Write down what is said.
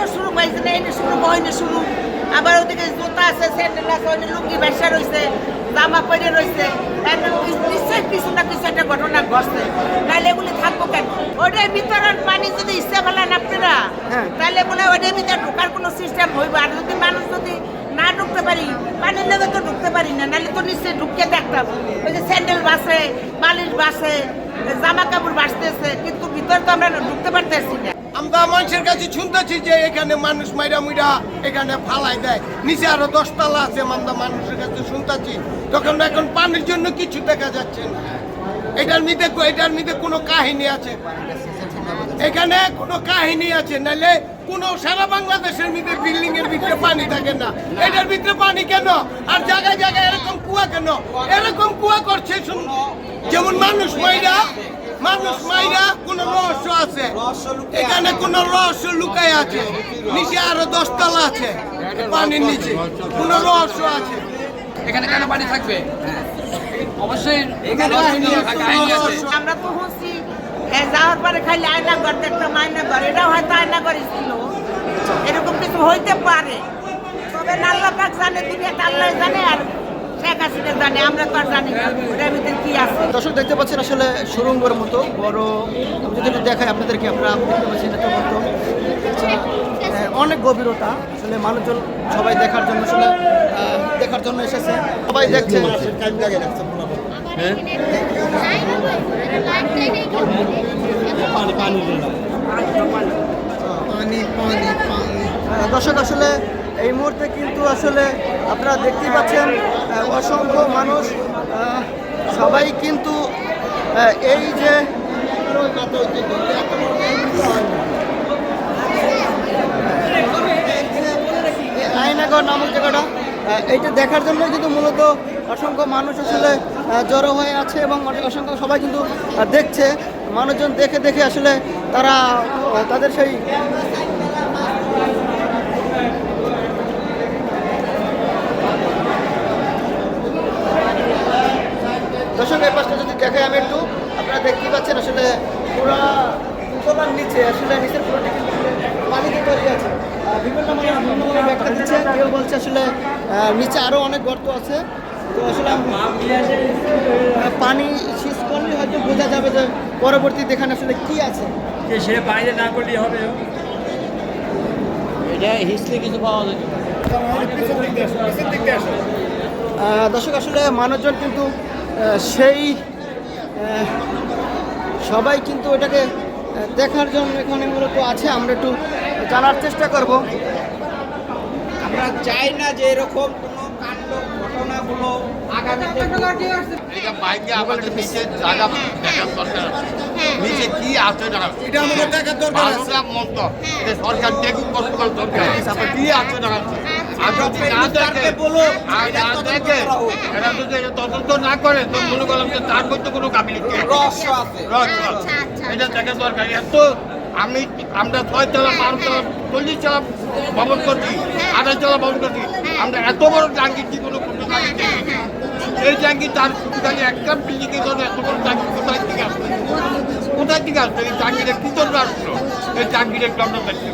তো শুরু হয়েছে না এনে শুরু হয়নি শুরু। আবার ওদিকে জুতা আছে স্যান্ডেল আছে ওই লুঙ্গি ব্যবসা রয়েছে জামা পরে রয়েছে একদম নিশ্চয় কিছু না কিছু একটা ঘটনা ঘটছে। তাহলে এগুলি থাকব কেন? ওটার বিতরণ পানি যদি ইচ্ছে ফেলেন আপনারা হ্যাঁ। তাহলে বলে ওটার ভিতরে ঢোকার কোনো সিস্টেম হইব। আর যদি মানুষ যদি না ঢুকতে পারি পানির লেগে তো ঢুকতে পারি না নাহলে তো নিশ্চয়ই ঢুকতে দেখতাম ওই যে স্যান্ডেল বাসে বালিশ বাসে জামা কাপড় বাসতেছে কিন্তু ভিতরে তো আমরা ঢুকতে পারতেছি না। আমরা মানুষের কাছে শুনতেছি যে এখানে মানুষ মাইরা মুইরা এখানে ফালাই দেয়। নিচে আরও দশতলা আছে, আমরা মানুষের কাছে শুনতেছি। তখন এখন পানির জন্য কিছু দেখা যাচ্ছে না। এটার মধ্যে এটার মধ্যে কোনো কাহিনী আছে? এখানে কোনো কাহিনী আছে? নাহলে কোনো সারা বাংলাদেশের মধ্যে বিল্ডিং এর ভিতরে পানি থাকে না। এটার ভিতরে পানি কেন? আর জায়গায় জায়গায় এরকম কুয়া কেন? এরকম কুয়া করছে শুন- যেমন মানুষ মাইরা মানুষ মাইরা কোন রহস্য আছে। এখানে কোন রহস্য লুকায় আছে। নিচে আরও দশতলা আছে। পানির নিচে কোন রহস্য আছে। এখানে কেন পানি থাকবে? অবশ্যই। আমরা তো এ, যাওয়ার পরে খালি আয়না ঘর দেখতাম আয়না ঘর এটাও হয়তো আয়না ঘর ছিল। এরকম কিছু হইতে পারে। তবে আল্লাহ পাক জানে দুনিয়াতে আল্লাহ জানে আর শেখ হাসিনা জানে আমরা তো আর জানি না। ওটার ভিতরে কি আছে? দর্শক দেখতে পাচ্ছেন আসলে সুরঙ্গের মতো বড় আমি যদি একটু দেখাই আপনাদেরকে আপনারা দেখতে পাচ্ছেন এত মতো আচ্ছা, অনেক গভীরতা। আসলে মানুষজন সবাই দেখার জন্য আসলে দেখার জন্য এসেছে। সবাই দেখছে। দর্শক আসলে এই মুহূর্তে কিন্তু আসলে আপনারা দেখতেই পাচ্ছেন অসংখ্য মানুষ সবাই কিন্তু এই যে আয়নাগর নামক জায়গাটা এইটা দেখার জন্য কিন্তু মূলত অসংখ্য মানুষ আসলে জড়ো হয়ে আছে এবং অসংখ্য সবাই কিন্তু দেখছে। মানুষজন দেখে দেখে আসলে তারা তাদের সেই দর্শক এই পাশটা যদি দেখাই আমি একটু আপনারা দেখতেই পাচ্ছেন আসলে পুরা তলার নিচে আসলে নিচের পুরোটা কিন্তু পানিতে তৈরি আছে। বিভিন্ন মানুষ বিভিন্নভাবে ব্যাখ্যা দিচ্ছে। কেউ বলছে আসলে নিচে আরও অনেক গর্ত আছে। তো আসলে পানি শীষ করলে হয়তো বোঝা যাবে যে পরবর্তীতে এখানে আসলে কি আছে। যে সে বাইরে না করলেই হবে। আহ, দর্শক আসলে মানুষজন কিন্তু সেই সবাই কিন্তু এটাকে দেখার জন্য এখানে মূলত আছে। আমরা একটু জানার চেষ্টা করব। আমরা চাই না যে এরকম কোনো কাণ্ড ঘটনাগুলো আগামীতে এটা বাইকে আমাদের নিচে জায়গা দেখার দরকার নিচে কি আছে না এটা আমাদের দেখার দরকার আছে। না সরকার দেখুক দরকার কি আছে না তদন্ত না করে তো মনে করলাম যে তার মধ্যে কোনো কাবিলিটি। এটা দেখা দরকার। এত আমি আমরা ছয় তলা বারো তলা চল্লিশ তলা ভবন করছি আঠাশ তলা ভবন করছি। আমরা এত বড় টাঙ্কি জীবনে কোনো টাঙ্কি এই ট্যাঙ্কি তার খালি একটা বিল্ডিং এর জন্য এত বড় ট্যাঙ্কি কোথায় থেকে আসবে? কোথায় থেকে আসবে? এই ট্যাঙ্কিটা কি জন্য আসলো? এই ট্যাঙ্কিটা একটু আমরা দেখতে